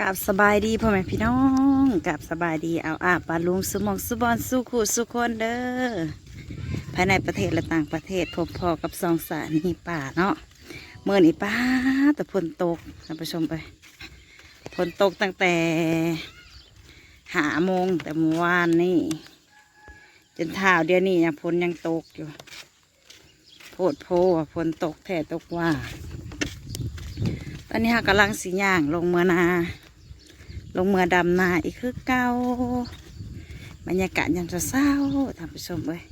กับสบายดีพ่อแม่พี่น้องกับสบายดีเอาอาปลาลุงสุมองสุบอนสุขูสุคนเด้อภายในประเทศและต่างประเทศพบพอกับสองสานี่ป่าเนาะเมื่อนี้ป้าแต่ฝนตกท่านผู้ชมไปฝนตกตั้งแต่หาโมงแต่เมื่อวานนี่จนเท้าเดียวนี้ยังฝนยังตกอยู่โพดโพว่าฝนตกแท้ตกว่าตอนนี้ค่ะกำลังสีย่างลงเมือนา ลงเมือดำนาอีกคือเก้าบรรยากาศยามเศร้าท่านผู้ชมเอ้ย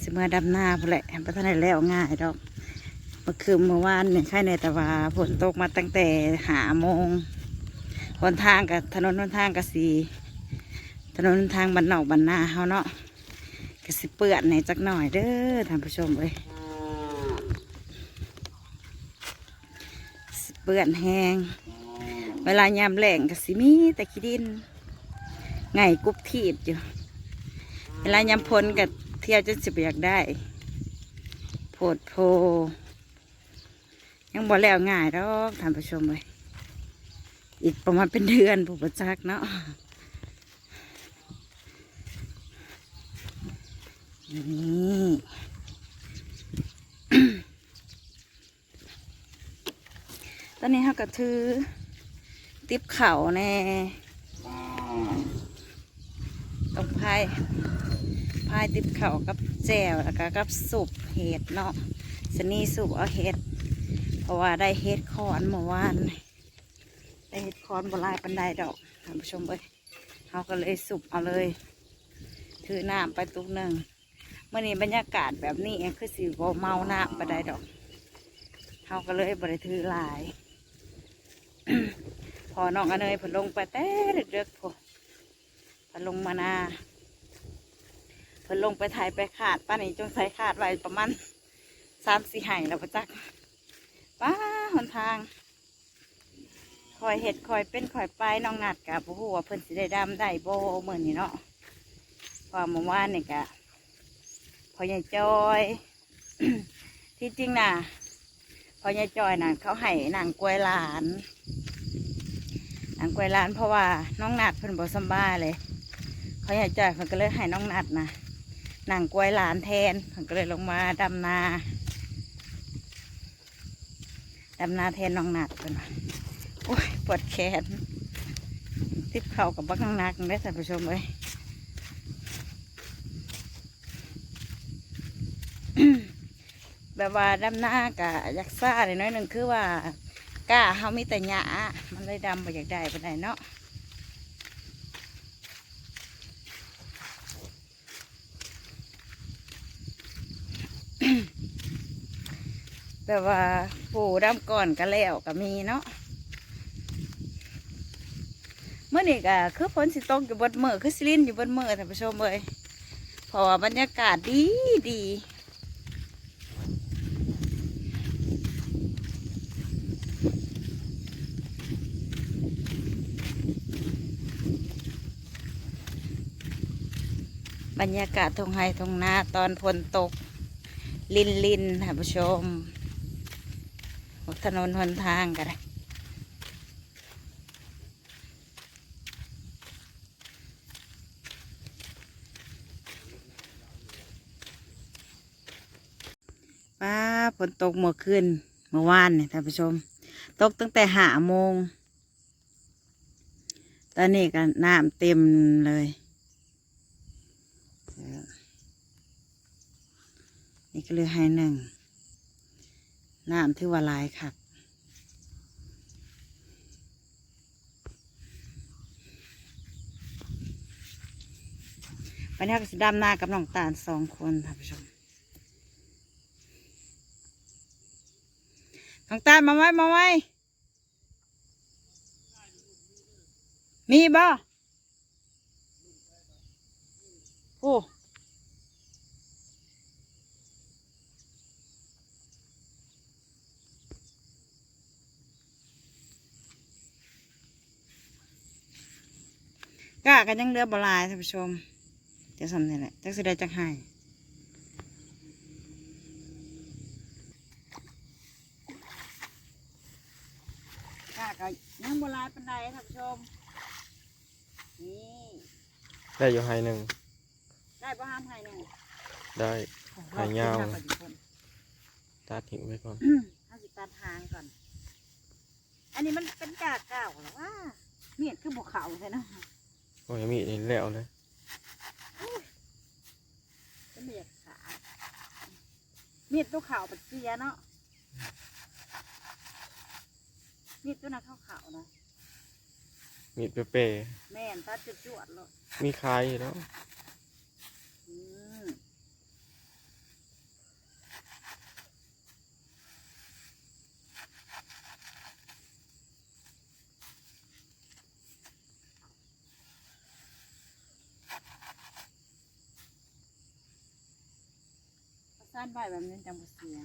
สิเมื่อดำนาพนแหละพระท่านได้แล้วง่ายดอกเมื่อคืนเมื่อวานเนี่ยใช่ในต่ว่าฝนตกมาตั้งแต่หาโมงหนทางกับถนนหนทางกับสีถนนหนทางบันนอกบันนาเฮาเนาะก็สิเปื้อนในจักหน่อยเด้อท่านผู้ชมเอ้ยสิเปื้อนแห้ง เวลายามแหล่งก็สิมีแต่ขี้ดินไงกุบทีบอยู่ เวลายามพ้นก็เที่ยวจนสิบอยากได้โพดโพ ยังบ่แล้วง่ายดอกท่านผู้ชมเลยอีกประมาณเป็นเดือนผู้ประจักษ์เนาะนี่ ตอนนี้เขาก็ถือติบเข่าแน่ต้องพายพายติบเข่ากับแจวแล้วก็กับสุปเห็ดเนาะสนี่สุปเอาเห็ดเพราะว่าได้เห็ดคอนเมื่อวานได้เห็ดคอนบหลายปันไดดอกท่านผู้ชมเอ้ยเขาก็เลยสุปเอาเลย ถือน้ำไปตุกหนึ่งเมื่อนี้บรรยากาศแบบนี้คือสิบเมาหน้าไปได้ดอกเขาก็เลยบริถือลาย พอน้องอเนยผลลงไปแต่เด็กๆพอผลลงมานาผลลงไปถ่ายไปขาดป้านี่จงใส่ขาดไว้ประมาณสามสี่ไห่แล้วประจักป้าหนทางคอยเห็ดคอยเป็นคอยไปน้องนัดกับผู้ว่าเพิ่นสิได้ดำได้โบเหมือนนี่เนาะความเมื่อวานนี่กะพอใหญ่จอย ที่จริงน่ะพอใหญ่จอยน่ะเขาให้นางกล้วยหลาน นางกล้วยหลานเพราะว่าน้องนัดเพิ่นบ่สำบายเลยพอใหญ่จอยเพิ่นก็เลยให้น้องนัดนะนางกล้วยหลานแทนเพิ่นก็เลยลงมาดำนาดำนาแทนน้องนัดเพิ่นว่าโอ้ยปวดแขนติบเข่ากับบักนักๆได้อท่านผู้ชมเอ้ยแบบว่าดำหน้ากะยากษ์ซ่าเลยน้อยหนึ่งคือว่ากล้าเขามีแต่หยา เลยดำไปอยากได้ไปไหนเนาะแบบว่าปูดำก่อนก็แล้วก็มีเนาะเมื่อนี้ก็คือฝนสิตกอยู่บนเมือคือสิลินอยู่บนเมือท่านผู้ชมเลยเพราะว่าบรรยากาศดีดี บรรยากาศทงไฮทงนาตอนฝนตก ลินลินท่านผู้ชมถนนหนทางกันเลยป้าฝนตกเมื่อคืนเมื่อวานเนี่ยท่านผู้ชม ตกตั้งแต่หาโมง ตอนนี้ก็น้ำเต็มเลย นี่ก็เลยให้หนึ่งน้ำที่ว่าลายค่ะวันนี้ก็สิดำหน้ากับน้องตาลสองคนท่านผู้ชมน้องตาลมาไว้มาไว้มีบ่โอ้ กันยังเหลือบ่หลายท่านผู้ชมจะสำเนี่แหละจักสิได้จักให้กากยังบ่หลายปานไดท่านผู้ชมนี่ได้อยู่ให้หนึ่งได้บ่ห้ามให้หนึ่งได้หายาวตัดหิวไว้ก่อนเอาสิตัดหางก่อน อันนี้มันเป็นกากเก่าหรอว่าเมียดคือบวกเขาใช่ไหม โอ้ยมีดนี่แล้วเลยเป็นเมียดขาเมียดตัวขาวปัดเสียเนาะเมียดตัวนั้นขาวขาวๆนะมีดเป๊ะแม่นตัดจุดจวดๆเลยๆมีคายอยู่แล้ว อืมประ สานใบแบบนี้จังบุเสีย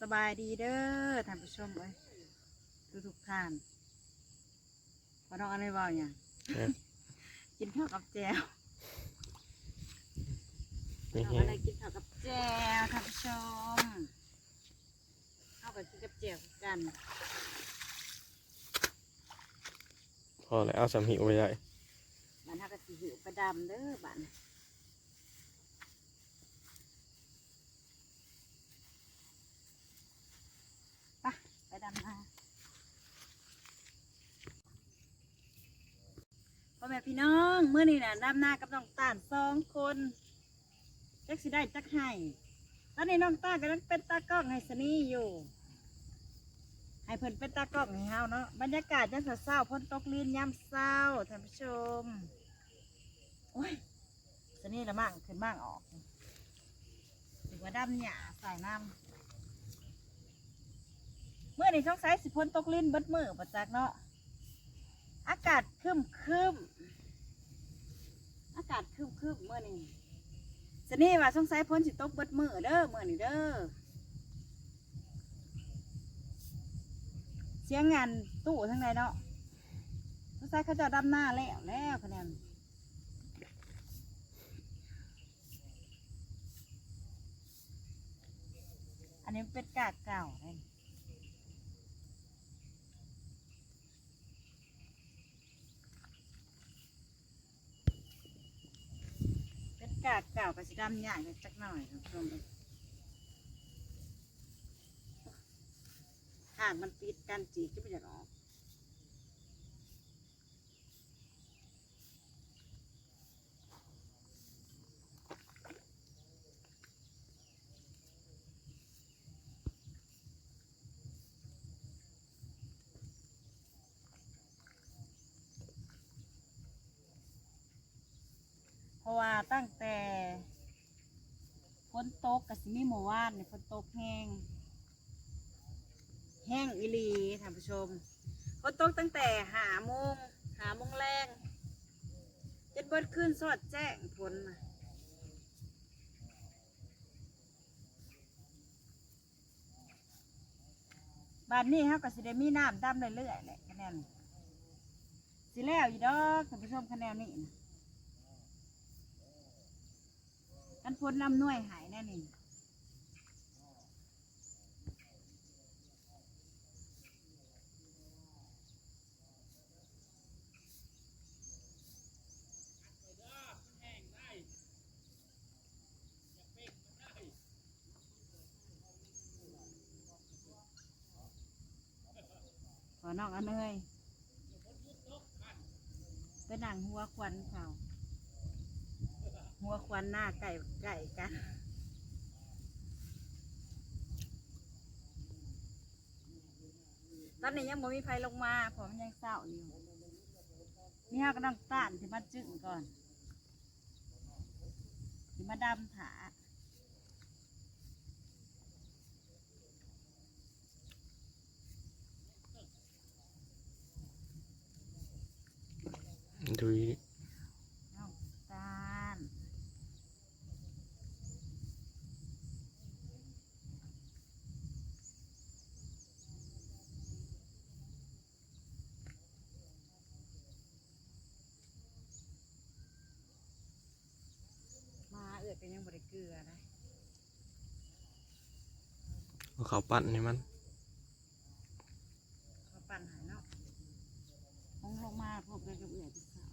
สบายดีเด้อท่านผู้ชมเอ้ยทุกทุกๆท่านพอน้องอะไรเบาอย่างเนี่ยกินข้าวกับแจวมีเราแห้ก็งเลยกินข้าวกับแจวท่านผู้ชมข้าวกับกินกับแจวกันพอแล้วเอาสำหิวไว้ได้บ้านเฮาก็สิหิวประดำเด้อบ้านไปไปดำนา พี่น้องเมื่อนี้น่ะดำนากับน้องตาลสองคนจักสิได้จักให้ตอนนี้น้องตาลกำลังเป็นตากล้องให้สนี่อยู่ให้เพิ่นเป็นตากล้องให้เฮาเนาะบรรยากาศยังเศร้าๆพ้นตกลีนยามเศร้าท่านผู้ชมโอ้ยสนี่ละมั่งขึ้นบ้างออกถือว่าดำหยาใส่น้ำเมื่อนี้ช่องไซสิพ้นตกลีนเบิดมือประจักเนาะอากาศคึมคึมาศครึมครึมๆเมื่อนี้สนี่ว่าช่องไซพ้นสิตกเบิดมือเด้อเมื่อนี้เด้อเสียงงานตู้ทั้งใดเนาะผู้ชายเขาจะดำหน้าแล้วแล้วคะแนนอันนี้เป็นกากเก่าเลยเป็น กากเก่ากับสีดำอย่างจักหน่อยคุณผู้ชมหากมันปิดกันจีก็ไม่อยากออกเพราะว่าตั้ง นตกกับสิมีหมู่ว่านเนี่ยฝนตกแห้ง แห้งอีหลีท่านผู้ชมฝนตกตั้งแต่หาโมงหาโมงแรงจนเบิดขึ้นสอดแจ้งฝนนะบ้านนี้เขาก็สิได้มีน้ำดำเรื่อยๆแหละคะแนนสิแล้วอยู่ดอกท่านผู้ชมคะแนนนี่นะ กันฝนลำน่วยหายแน่นี่ขอนองอันเนยเป็นหนังหัวควันเขา หัวควันหน้าไก่ไก่กันตอนนี้ยังบ่มีไฟลงมาเพราะมันยังเศร้าอยู่นี่เราก็ต้องต้านที่มาจึ้งก่อนที่มาดำถาดู เขาปั่นนี่มันเขาปั่นหายเนาะองลงมาพวกกระดูกเหลือจะขา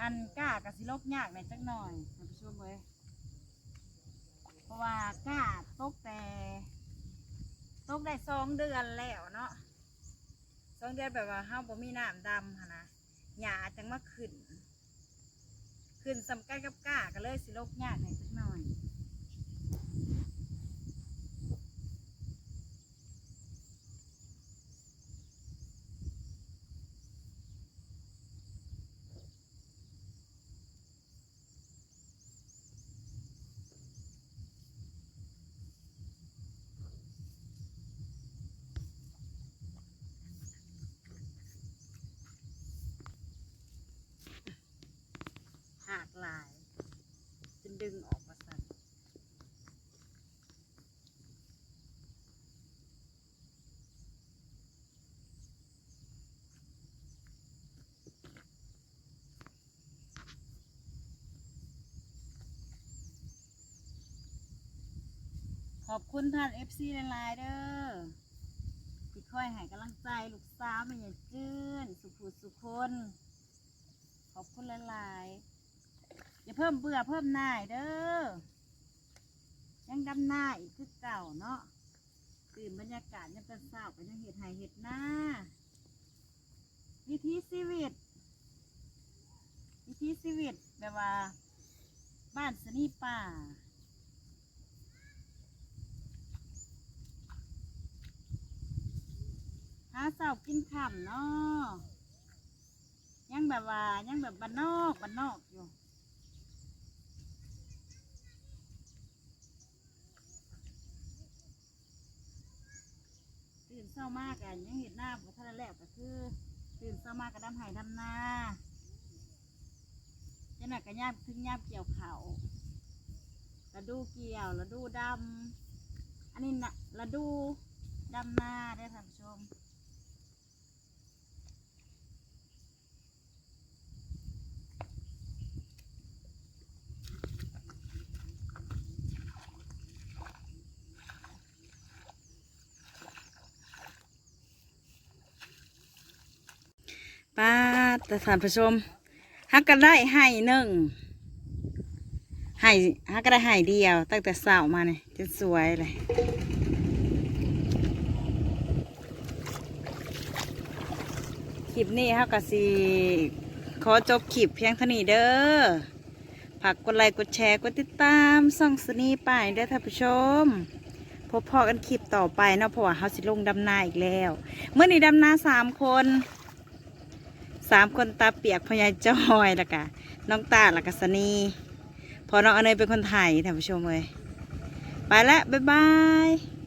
อันก้ากับสิลบยากในสักหน่อยมานผู้ชมเลยเพราะว่าก้าตกแต่ตกได้สองเดือนแล้วเนาะสองเดือนแบบว่าห้าบ่มีน้ำดำนะหยาจังมาขึ้น ขึ้นสำกันกับก้าก็เลยสิลกยากในอยสักหน่อย หากหลายจนดึงออกมาสั่น ขอบคุณท่าน FC หลายๆเด้อที่คอยให้กำลังใจลูกสาวม่ใหญ่จื้นสุขุสุคนขอบคุณหลายๆอย่าเพิ่มเบื่อเพิ่มหน่ายเด้อยังดำหน้าอีกคือเก่าเนาะตื่นบรรยากาศยังเป็นเศร้าไปยังเห็ดไห่เห็ดหน้าวิธีชีวิตวิธีชีวิตแบบว่า บ้านสนีป่าาเสากินขำเนาะยังแบบว่ายังแบบบ้านนอกบ้านนอกอยู่ตื่นเช้ามากกันยังเห็นหน้าบุทะแล้วก็คือ ตื่นเช้ามากก็ดำไห้ดำนาจะหนักก็ย่ามถึงย่ามเกี่ยวเขาระดูเกี่ยวระดูดำอันนี้นะระดูดำนาได้ท่านผู้ชม ป้า แต่ท่านผู้ชมฮักก็ได้ให้หนึ่งให้ฮักก็ได้ให้เดียว ตั้งแต่เสาร์มาเนี่ยจนสวยเลยคลิปนี้ฮักก็สิขอจบคลิปเพียงเท่านี้เด้อฝากกดไลค์กดแชร์กดติดตามส่องสนีไปด้อท่านผู้ชมพบพอกันคลิปต่อไปเนาะเพราะว่าเขาสิลงดำนาอีกแล้ว เมื่อนี้ดำนาสามคน สามคนตาเปียกพญายจอยละกะน้องตาละกะสนี พอน้องอเนยเป็นคนไทยท่านผู้ชมเลยไปแล้วบ๊ายบาย